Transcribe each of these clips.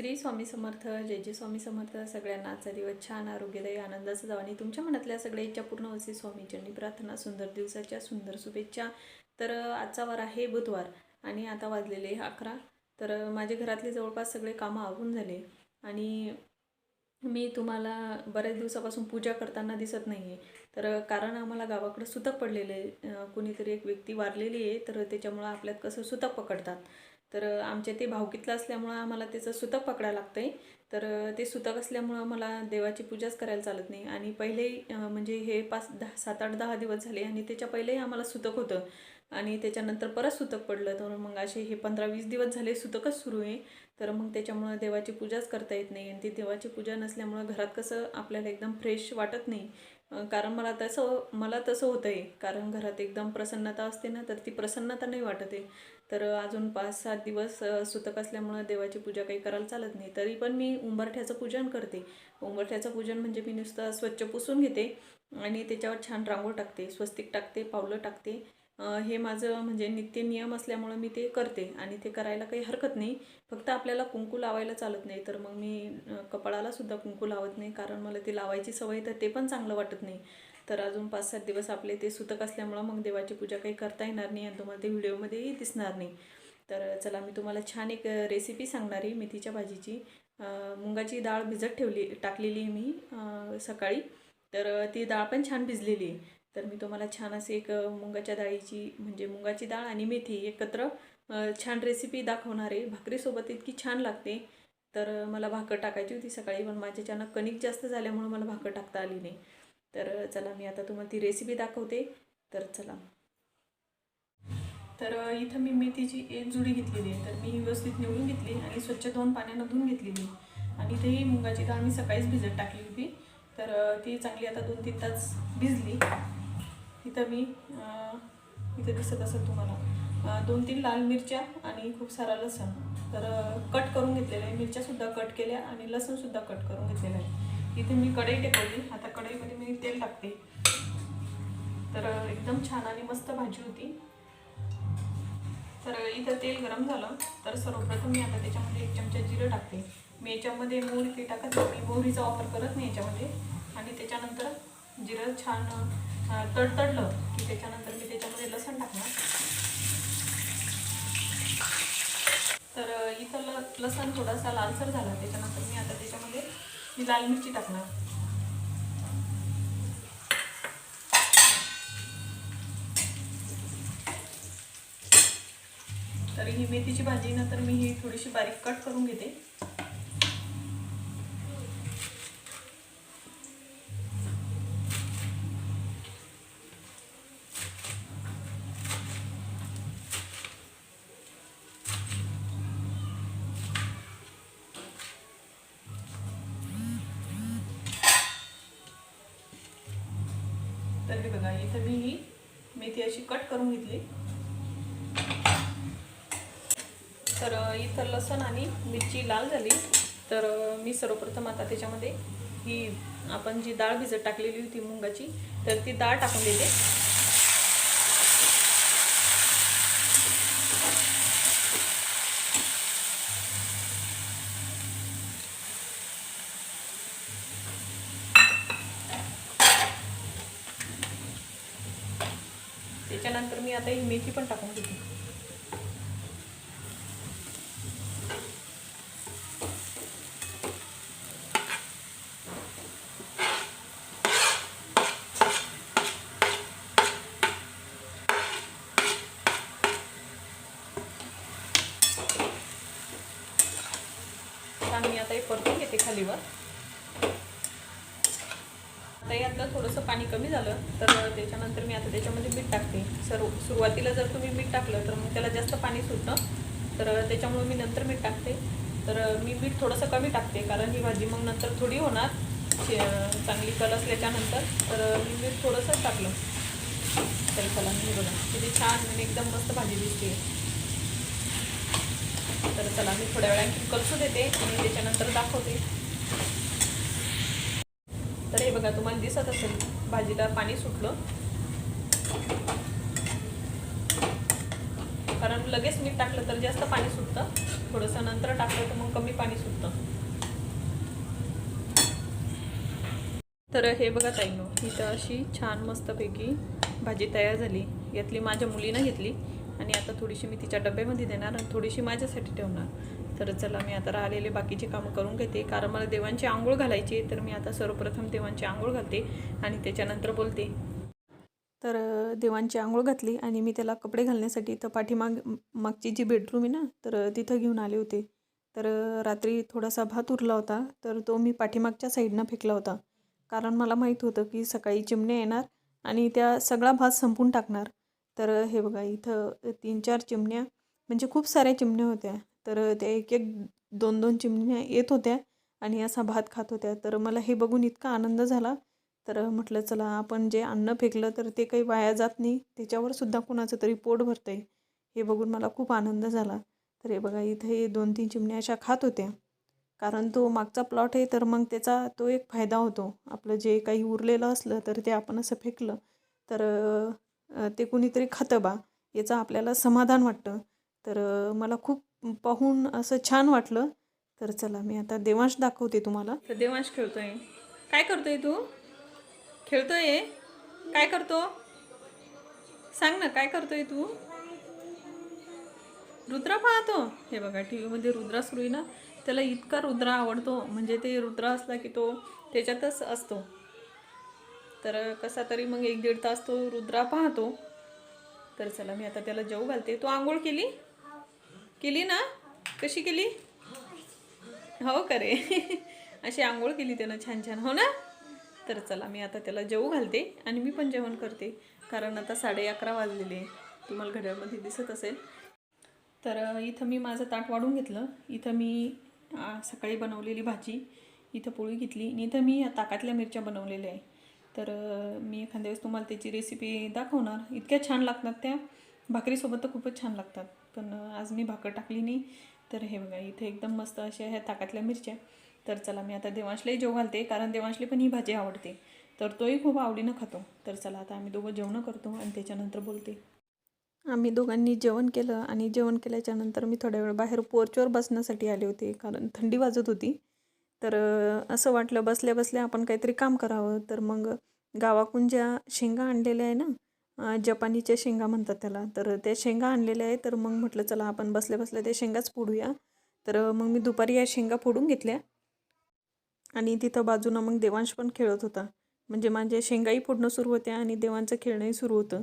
श्री स्वामी समर्थ जय जय स्वामी समर्थ. सगळ्यांना आजचा दिवस छान आरोग्यदायी आनंदाचा जावा. आणि तुमच्या मनातल्या सगळ्या इच्छा पूर्ण होती स्वामीचरणी प्रार्थना सुंदर दिवसाच्या सुंदर शुभेच्छा. तर आजचा वार आहे बुधवार आणि आता वाजलेले अकरा. तर माझे घरातले जवळपास सगळे कामं आवरून झाले. आणि मी तुम्हाला बऱ्याच दिवसापासून पूजा करताना दिसत नाही आहे तर कारण आम्हाला गावाकडं सुतक पडलेलं आहे. कुणीतरी एक व्यक्ती वारलेली आहे. तर त्याच्यामुळं आपल्यात कसं सुतक पकडतात. तर आमच्या ते भावकीतलं असल्यामुळं आम्हाला त्याचं सुतक पकडायला लागतं आहे तर ते सुतक असल्यामुळं मला देवाची पूजाच करायला चालत नाही. आणि पहिले म्हणजे हे पाच दहा सात आठ दहा दिवस झाले आणि त्याच्या पहिलेही आम्हाला सुतक होतं. आणि त्याच्यानंतर परत सुतक पडलं. तर मग असे हे पंधरा वीस दिवस झाले सुतकच सुरू आहे. तर मग त्याच्यामुळं देवाची पूजाच करता येत नाही. आणि ती देवाची पूजा नसल्यामुळं घरात कसं आपल्याला एकदम फ्रेश वाटत नाही. कारण मला तसं मला तसं होतं आहे कारण घरात एकदम प्रसन्नता असते ना तर ती प्रसन्नता नाही वाटत आहे. तर अजून पाच सात दिवस सुतक असल्यामुळं देवाची पूजा काही करायला चालत नाही. तरी पण मी उंबरठ्याचं पूजन करते. उंबरठ्याचं पूजन म्हणजे मी नुसतं स्वच्छ पुसून घेते आणि त्याच्यावर छान रांगोळ टाकते स्वस्तिक टाकते पावलं टाकते. हे माझं म्हणजे नित्य नियम असल्यामुळं मी ते करते आणि ते करायला काही हरकत नाही. फक्त आपल्याला कुंकू लावायला चालत नाही. तर मग मी कपाळालासुद्धा कुंकू लावत नाही. कारण मला ते लावायची सवय तर ते पण चांगलं वाटत नाही. तर अजून पाच सात दिवस आपले ते सुतक असल्यामुळं मग देवाची पूजा काही करता येणार नाही आणि तुम्हाला ते व्हिडिओमध्येही दिसणार नाही. तर चला मी तुम्हाला छान एक रेसिपी सांगणार आहे मेथीच्या भाजीची. मुंगाची डाळ भिजत ठेवली टाकलेली आहे मी सकाळी. तर ती डाळ पण छान भिजलेली आहे. तर मी तुम्हाला छान असे एक मुंगाच्या डाळीची म्हणजे मुगाची डाळ आणि मेथी एकत्र छान रेसिपी दाखवणार आहे. भाकरीसोबत इतकी छान लागते. तर मला भाकर टाकायची होती सकाळी पण माझ्याच्यानं कणिक जास्त झाल्यामुळं मला भाकर टाकता आली नाही. तर चला मी आता तुम्हाला ती रेसिपी दाखवते. तर चला. तर इथं मी मेथीची एक जुडी घेतलेली आहे. तर मी व्यवस्थित निवडून घेतली आणि स्वच्छ दोन पाण्यानं धुवून घेतलेली आणि इथेही मुगाची डाळ मी सकाळीच भिजत टाकली होती. तर ती चांगली आता दोन तीन तास भिजली. इथं मी इथं दिसत असेल तुम्हाला. दोन तीन लाल मिरच्या आणि खूप सारा लसण. तर कट करून घेतलेलं आहे. मिरच्यासुद्धा कट केल्या आणि लसूणसुद्धा कट करून घेतलेलं आहे. इथे मी कढई टेकवली. आता कढईमध्ये मी तेल टाकते. तर एकदम छान आणि मस्त भाजी होती. तर इथं तेल गरम झालं. तर सर्वप्रथम मी आता त्याच्यामध्ये एक चमचा जिरं टाकते. मी याच्यामध्ये मोहरी ते टाकत नाही. मी मोहरीचा वापर करत नाही याच्यामध्ये. आणि त्याच्यानंतर जिरं छान तडतडलं की त्याच्यानंतर मी त्याच्यामध्ये लसण टाकणार. तर इथं ल लसण थोडासा लालसर झाला. त्याच्यानंतर मी आता त्याच्यामध्ये ही लाल मिरची टाकणार. तर ही मेथीची भाजी नंतर मी ही थोडीशी बारीक कट करून घेते. मेथी अशी कट करून घेतली. तर इथं लसण आणि मिरची लाल झाली. तर मी सर्वप्रथम आता त्याच्यामध्ये ही आपण जी डाळ भिजत टाकलेली होती मुंगाची तर ती डाळ टाकून देते. त्याच्यानंतर मी आता ही मेथी पण टाकून घेते. मी आता हे परतून घेते खालीवर. आता यातलं थोडंसं पाणी कमी झालं तर त्याच्यानंतर मी आता त्याच्यामध्ये मीठ टाकते. सर्व सुरुवातीला जर तुम्ही मीठ टाकलं तर मग त्याला जास्त पाणी सुटतं. तर त्याच्यामुळे मी नंतर मीठ टाकते. तर मी मीठ थोडंसं कमी टाकते कारण ही भाजी मग नंतर थोडी होणार. चांगली कल असल्याच्यानंतर तर मी मीठ थोडंसं टाकलं. तरी चला मी बघा. किती छान आणि एकदम मस्त भाजी दिसते. तर चला मी थोड्या वेळा आणखी कलसू देते आणि त्याच्यानंतर दाखवते. तर हे बघा तुम्हाला दिसत असेल भाजीला पाणी सुटलं. कारण लगेच मीठ टाकलं तर जास्त पाणी सुटतं. थोडंसं नंतर टाकलं तर मग कमी पाणी सुटतं. तर हे बघा ताईनो ही तर अशी छान मस्तपैकी भाजी तयार झाली. यातली माझ्या मुलीनं घेतली. आणि आता थोडीशी मी तिच्या डब्यामध्ये देणार आणि थोडीशी माझ्यासाठी ठेवणार. तर चला मी आता राहिलेले बाकीचे कामं करून घेते. कारण मला देवांची आंघोळ घालायची आहे, तर मी आता सर्वप्रथम देवांची आंघोळ घालते आणि त्याच्यानंतर बोलते. तर देवांची आंघोळ घातली आणि मी त्याला कपडे घालण्यासाठी तर पाठीमाग मागची जी बेडरूम आहे ना तर तिथं घेऊन आले होते. तर रात्री थोडासा भात उरला होता तर तो मी पाठीमागच्या साईडनं फेकला होता. कारण मला माहीत होतं की सकाळी चिमण्या येणार आणि त्या सगळा भात संपून टाकणार. तर हे बघा इथं तीन चार चिमण्या म्हणजे खूप साऱ्या चिमण्या होत्या. तर त्या एक एक दोन दोन चिमण्या येत होत्या आणि असा भात खात होत्या. तर मला हे बघून इतका आनंद झाला. तर म्हटलं चला आपण जे अन्न फेकलं तर ते काही वाया जात नाही. त्याच्यावर सुद्धा कुणाचं तरी पोट भरतं आहे हे बघून मला खूप आनंद झाला. तर हे बघा इथे हे दोन तीन चिमण्या अशा खात होत्या. कारण तो मागचा प्लॉट आहे तर मग त्याचा तो एक फायदा होतो. आपलं जे काही उरलेलं असलं तर ते आपण असं फेकलं. तर ते कुणीतरी खातं बा. याचं आपल्याला समाधान वाटतं. तर मला खूप पाहून असं छान वाटलं. तर चला मी आता देवांश दाखवते तुम्हाला. तर देवांश खेळतोय. काय करतोय तू? खेळतोय? काय करतो? सांग ना काय करतोय तू? रुद्रा पाहतो. हे बघा टी व्हीमध्ये रुद्रा सुरू आहे ना? त्याला इतका रुद्रा आवडतो. म्हणजे ते रुद्रा असला की तो त्याच्यातच असतो. तर कसा तरी मग एक दीड तास तो रुद्रा पाहतो. तर चला मी आता त्याला जेव घालते. तू आंघोळ केली? केली ना? कशी केली? हो करे अशी आंघोळ केली त्यानं छान छान. हो ना? तर चला मी आता त्याला जेवू घालते आणि मी पण जेवण करते. कारण आता साडे अकरा वाजलेले तुम्हाला घड्याळमध्ये दिसत असेल. तर इथं मी माझं ताट वाढून घेतलं. इथं मी सकाळी बनवलेली भाजी. इथं पोळी घेतली. आणि इथं मी ताकातल्या मिरच्या बनवलेल्या आहे. तर मी एखाद्या वेळेस तुम्हाला त्याची रेसिपी दाखवणार. इतक्या छान लागतात त्या. भाकरीसोबत तर खूपच छान लागतात. पण आज मी भाकर टाकली नाही. तर हे बघा इथे एकदम मस्त अशा ह्या ताकातल्या मिरच्या तर चला मी आता देवांशलाही जेव घालते कारण देवांशली पण ही भाजी आवडते. तर तोही खूप आवडीनं खातो. तर चला आता आम्ही दोघं जेवणं करतो आणि त्याच्यानंतर बोलते. आम्ही दोघांनी जेवण केलं आणि जेवण केल्याच्यानंतर मी थोड्या वेळ बाहेर पोर्चवर बसण्यासाठी आले होते कारण थंडी वाजत होती. तर असं वाटलं बसल्या बसल्या आपण काहीतरी काम करावं. तर मग गावाकून ज्या शेंगा आणलेल्या आहे ना जपानीच्या शेंगा म्हणतात त्याला. तर त्या शेंगा आणलेल्या आहे तर मग म्हटलं चला आपण बसल्या बसल्या त्या शेंगाच फोडूया. तर मग मी दुपारी या शेंगा फोडून घेतल्या. आणि तिथं बाजूनं मग देवांश पण खेळत होता. म्हणजे माझ्या शेंगाही फोडणं सुरू होत्या आणि देवांचं खेळणंही सुरू होतं.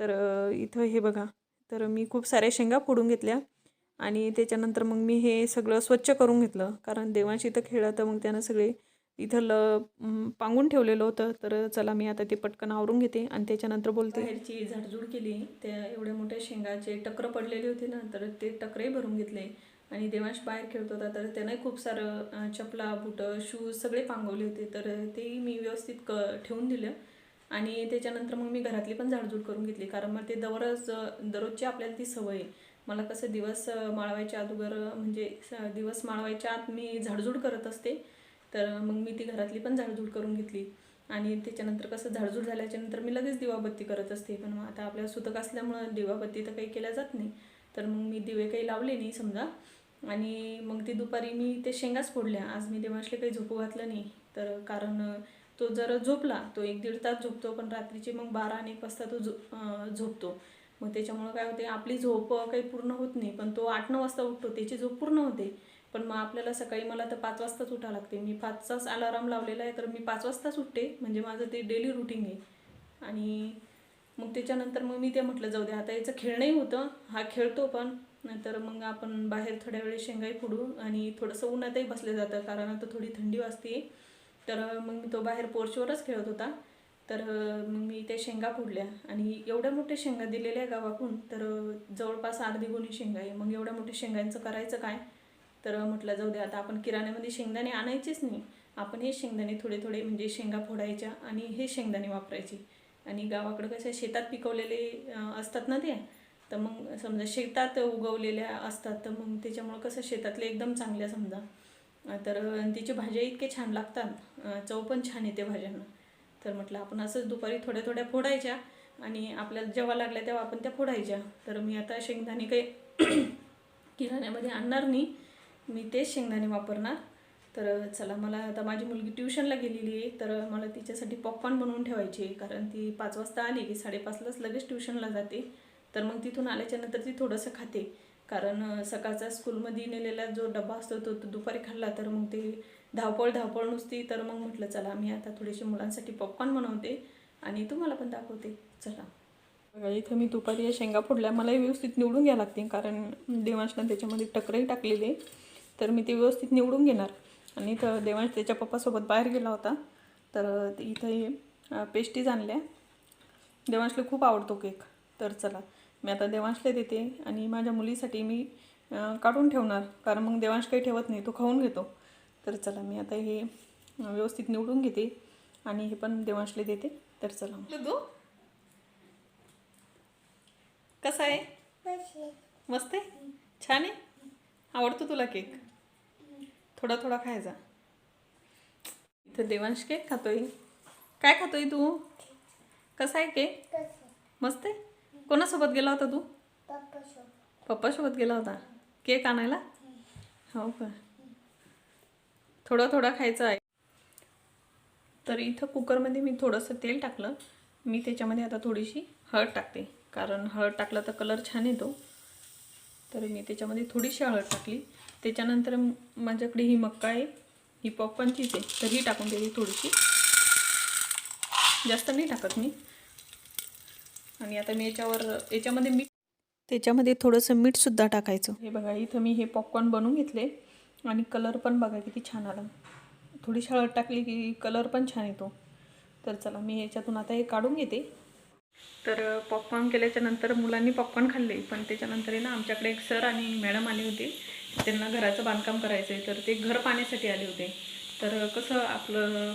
तर इथं हे बघा. तर मी खूप साऱ्या शेंगा फोडून घेतल्या. आणि त्याच्यानंतर मग मी हे सगळं स्वच्छ करून घेतलं. कारण देवांशी इथं खेळलं तर मग त्यानं सगळे इथं ल पांगून ठेवलेलं होतं. तर चला मी आता ते पटकन आवरून घेते आणि त्याच्यानंतर बोलते. बाहेरची झाडझूड केली. त्या एवढ्या मोठ्या शेंगाचे टक्र पडलेले होते ना तर ते टकरही भरून घेतले. आणि देवांश बाहेर खेळत होता तर त्याने खूप सारं चपला बुटं शूज सगळे पांगवले होते. तर तेही मी व्यवस्थित क ठेवून दिलं. आणि त्याच्यानंतर मग मी घरातली पण झाडझूड करून घेतली. कारण मग ते दररोज दररोजची आपल्याला ती सवय आहे. मला कसं दिवस माळवायच्या अगोदर म्हणजे स- दिवस माळवायच्या आत मी झाडझूड करत असते. तर मग मी ती घरातली पण झाडझूड करून घेतली. आणि त्याच्यानंतर कसं झाडझूड झाल्याच्यानंतर मी लगेच दिवाबत्ती करत असते. पण मग आता आपल्या सुतक असल्यामुळं दिवाबत्ती तर काही केल्या जात नाही. तर मग मी दिवे काही लावले नाही समजा. आणि मग ते दुपारी मी ते शेंगाच फोडल्या. आज मी देवांशले काही झोपू घातलं नाही. तर कारण तो जर झोपला तो एक दीड तास झोपतो. पण रात्रीचे मग बारा आणि एक वाजता तो झो झोपतो. मग त्याच्यामुळं काय होते आपली झोप काही पूर्ण होत नाही. पण तो आठ नऊ वाजता उठतो. त्याची झोप पूर्ण होते. पण मग आपल्याला सकाळी मला तर पाच वाजताच उठावं लागते. मी पाचचाच अलाराम लावलेला आहे तर मी पाच वाजताच उठते. म्हणजे माझं ते डेली रुटीन आहे. आणि मग त्याच्यानंतर मग मी ते म्हटलं जाऊ दे आता याचं खेळणंही होतं. हा खेळतो पण. नंतर मग आपण बाहेर थोड्या वेळ शेंगाई फोडू आणि थोडंसं उन्हातही बसले जातं कारण आता थोडी थंडी वाजते तर मग मी तो बाहेर पोर्चवरच खेळत होता. तर मग मी त्या शेंगा फोडल्या. आणि एवढ्या मोठ्या शेंगा दिलेल्या गावाकडून तर जवळपास अर्धी गोणी शेंगा आहे. मग एवढ्या मोठ्या शेंगांचं करायचं काय? तर म्हटलं जाऊ दे आता आपण किराण्यामध्ये शेंगदाणे आणायचेच नाही. आपण हे शेंगदाणे थोडे थोडे म्हणजे शेंगा फोडायच्या आणि हे शेंगदाणे वापरायचे. आणि गावाकडं कसं शेतात पिकवलेले असतात ना ते? तर मग समजा शेतात उगवलेल्या असतात तर मग त्याच्यामुळं कसं शेतातले एकदम चांगल्या समजा. तर तिचे तिच्या भाज्या इतके छान लागतात चव पण छान येते भाज्यांना. तर म्हटलं आपण असंच दुपारी थोड्या थोड्या फोडायच्या आणि आपल्याला जेव्हा लागल्या तेव्हा आपण त्या फोडायच्या. तर मी आता शेंगदाणे काही किराण्यामध्ये आणणार नाही. मी तेच शेंगदाणे वापरणार. तर चला मला आता माझी मुलगी ट्युशनला गेलेली आहे तर मला तिच्यासाठी पॉपकॉर्न बनवून ठेवायची आहे कारण ती पाच वाजता आली की साडेपाचलाच लगेच ट्युशनला जाते. तर मग तिथून आल्याच्यानंतर ती थोडंसं खाते. कारण सकाळचा स्कूलमध्ये नेलेला जो डबा असतो तो तो दुपारी खाल्ला तर मग ते धावपळ धावपळ नुसती. तर मग म्हटलं चला मी आता थोडेसे मुलांसाठी पॉपकॉर्न बनवते आणि तुम्हाला पण दाखवते. चला. बघा इथं मी दुपारी या शेंगा फोडल्या मलाही व्यवस्थित निवडून घ्यावं लागते कारण देवांशनं त्याच्यामध्ये टकरही टाकलेली आहे. तर मी ते व्यवस्थित निवडून घेणार. आणि इथं देवांश त्याच्या पप्पासोबत बाहेर गेला होता. तर ते इथं हे पेस्टीज आणल्या. देवांशला खूप आवडतो केक. तर चला मी आता देवांशला देते आणि माझ्या मुलीसाठी मी काढून ठेवणार. कारण मग देवांश काही ठेवत नाही तो खाऊन घेतो. तर चला मी आता हे व्यवस्थित निवडून घेते आणि हे पण देवांशला देते. तर चला तू कसा आहे. मस्त आहे? छान आहे? आवडतो तुला केक? थोडा थोडा खायचा इथं देवांश केक खातोय. काय खातोय तू? कसा आहे केक? मस्त आहे? कोणासोबत गेला होता तू? पप्पासोबत गेला होता. केक आणायला? हो का? थोडा थोडा खायचा आहे. तर इथं कुकरमध्ये मी थोडंसं तेल टाकलं. मी त्याच्यामध्ये आता थोडीशी हळद टाकते. कारण हळद टाकलं तर कलर छान येतो. तर मी त्याच्यामध्ये थोडीशी हळद टाकली. त्याच्यानंतर माझ्याकडे ही मक्का आहे ही पॉपकॉर्नचीच आहे तर ही टाकून दिली थोडीशी. जास्त नाही टाकत मी. आणि आता मी याच्यावर याच्यामध्ये मीठ त्याच्यामध्ये थोडंसं मीठसुद्धा टाकायचं. हे बघा इथं मी हे पॉपकॉर्न बनवून घेतले. आणि कलर पण बघा किती छान आला. थोडीशी हळद टाकली की कलर पण छान येतो. तर चला मी याच्यातून आता हे काढून घेते. तर पॉपकॉर्न केल्याच्यानंतर मुलांनी पॉपकॉर्न खाल्ले. पण त्याच्यानंतर आहे ना आमच्याकडे एक सर आणि मॅडम आली होती. त्यांना घराचं बांधकाम करायचं आहे तर ते घर पाहण्यासाठी आले होते. तर कसं आपलं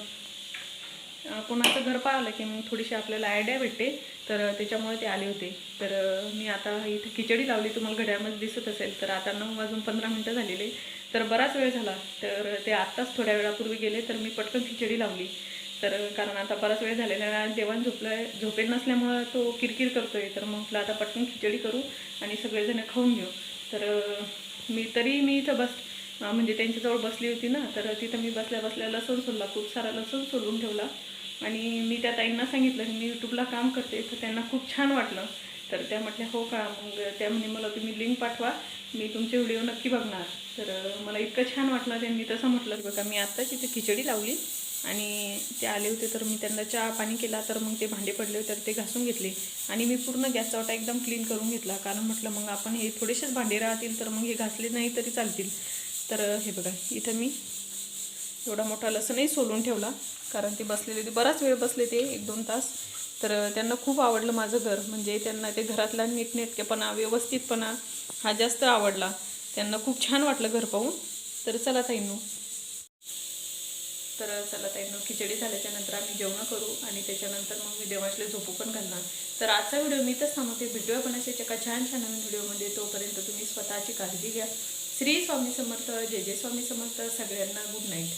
कोणाचं घर पाहिलं की मग थोडीशी आपल्याला आयडिया भेटते. तर त्याच्यामुळे ते आले होते. तर मी आता इथे खिचडी लावली. तुम्हाला घड्यामध्ये दिसत असेल. तर आता नऊ वाजून पंधरा मिनटं झालेले. तर बराच वेळ झाला. तर ते आत्ताच थोड्या वेळापूर्वी गेले. तर मी पटकन खिचडी लावली. तर कारण आता बराच वेळ झालेला आहे जेवण झोपलं झोपेत नसल्यामुळं तो किरकिर आहे तर मग म्हटलं आता पटकन खिचडी करू आणि सगळेजण खाऊन घेऊ. तर मी तरी मी इथं बस म्हणजे त्यांच्याजवळ बसली होती ना तर तिथं मी बसल्या बसल्या लसूण सोडला खूप सारा लसूण सोडून ठेवला. आणि मी त्या ताईंना सांगितलं की मी यूट्यूबला काम करते तर त्यांना खूप छान वाटलं. तर त्या म्हटल्या हो का? मग त्या म्हणे मला तुम्ही लिंक पाठवा मी तुमचे व्हिडिओ नक्की बघणार. तर मला इतकं छान वाटलं त्यांनी तसं म्हटलं बघा मी आत्ताच इथे खिचडी लावली आणि ते आले होते तर मी त्यांना चहा पाणी केला तर मग ते भांडे पडले होते तर ते घासून घेतले. आणि मी पूर्ण गॅसचा वाटा एकदम क्लीन करून घेतला कारण म्हटलं मग आपण हे थोडेसेच भांडे राहतील तर मग हे घासले नाही तरी चालतील. तर हे बघा इथं मी एवढा मोठा लसूणही सोलून ठेवला कारण ते बसलेले ते बराच वेळ बसले ते एक दोन तास. तर त्यांना खूप आवडलं माझं घर. म्हणजे त्यांना ते घरातला नीटनेटकेपणा व्यवस्थितपणा हा जास्त आवडला. त्यांना खूप छान वाटलं घर पाहून. तर चला ताईंनो तर चला ताईंनो खिचडी झाल्याच्यानंतर आम्ही जेवण करू आणि त्याच्यानंतर मग मी देवाशले झोपू पण घालणार. तर आजचा व्हिडिओ मी तर सांगते व्हिडिओ पण असे एका छान छान नवीन व्हिडिओमध्ये. तोपर्यंत तुम्ही स्वतःची काळजी घ्या. श्री स्वामी समर्थ जय जय स्वामी समर्थ सगळ्यांना गुड नाईट